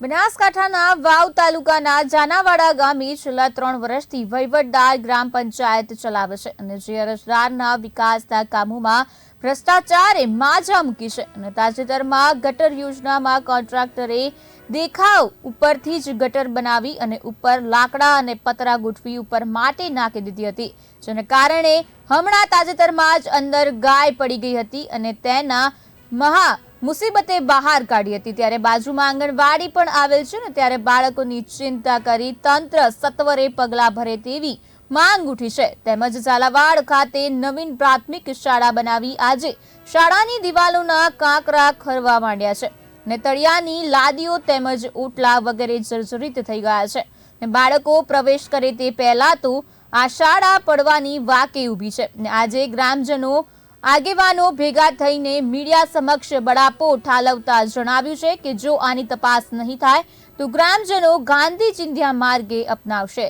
બનાસકાંઠાના વાવ તાલુકાના જાનાવાડા ગામે છેલ્લા ત્રણ વર્ષથી વહીવટદાર ગ્રામ પંચાયત ચલાવે છે અને જે અરજદારના વિકાસના કામોમાં ભ્રષ્ટાચારે માજા મૂકી છે અને તાજેતરમાં ગટર યોજનામાં કોન્ટ્રાક્ટરે દેખાવ ઉપરથી જ ગટર બનાવી અને ઉપર લાકડા અને પતરા ગોઠવી ઉપર માટી નાખી દીધી હતી, જેને કારણે હમણાં તાજેતરમાં જ અંદર ગાય પડી ગઈ હતી અને તેના મહા મુસીબતે બહાર કાઢી હતી. ત્યારે બાજુમાં આંગણવાડી પણ આવેલ છે ને, ત્યારે બાળકોની ચિંતા કરી તંત્ર સત્વરે પગલાં ભરે તેવી માંગ ઉઠી છે. તેમજ ઝાલાવાડ ખાતે નવીન પ્રાથમિક શાળા બનાવી આજે શાળાની દિવાલોના કાંકરા ખરવા માંડ્યા છે ને તળિયાની લાદીઓ તેમજ ઓટલા વગેરે જર્જરિત થઈ ગયા છે ને બાળકો પ્રવેશ કરે તે પહેલા તો આ શાળા પડવાની વાકે ઊભી છે ને આજે ગ્રામજનો આગેવાનો ભેગા થઈને મીડિયા સમક્ષ બળાપો ઠાલવતા જણાવ્યું છે કે જો આની તપાસ નહીં થાય, તો ગ્રામજનો ગાંધી ચિંધ્યા માર્ગે અપનાવશે.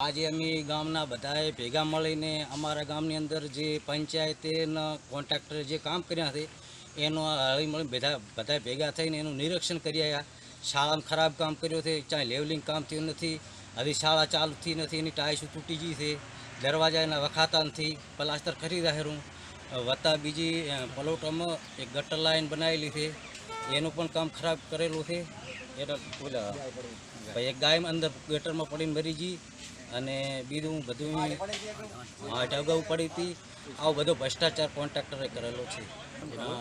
આજે અમે ગામના બધાએ ભેગા મળીને અમારા ગામની અંદર જે પંચાયતના કોન્ટ્રાક્ટરે જે કામ કર્યા છે, એનો હળી મળી બધા બધા ભેગા થઈને એનું નિરીક્ષણ કરી આવ્યા. શાળામાં ખરાબ કામ કર્યું છે ચાહે લેવલિંગ કામ થયું નથી. હજી શાળા ચાલુ થઈ નથી એની ટાઈસો તૂટી ગઈ છે. દરવાજા એના વખાતા નથી. પ્લાસ્ટર કરી રહ્યું વત્તા બીજી અ, એક ગટર લાઈન બનાવેલી છે. એનું પણ કામ ખરાબ કરેલું છે. એટલે ઓલા ભાઈ એક ગાય અંદર ગટરમાં પડીને મરી ગઈ અને બીજું બધું હાટ અગાઉ પડી હતી. આવો બધો ભ્રષ્ટાચાર કોન્ટ્રાક્ટરે કરેલો છે.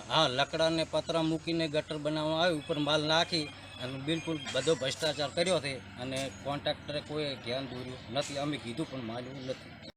હા લકડાને પતરા મૂકીને ગટર બનાવવામાં આવ્યું ઉપર માલ નાખી અને બિલકુલ બધો ભ્રષ્ટાચાર કર્યો છે અને કોન્ટ્રાક્ટરે કોઈ ધ્યાન દોર્યું નથી. અમે કીધું પણ માન્યું નથી.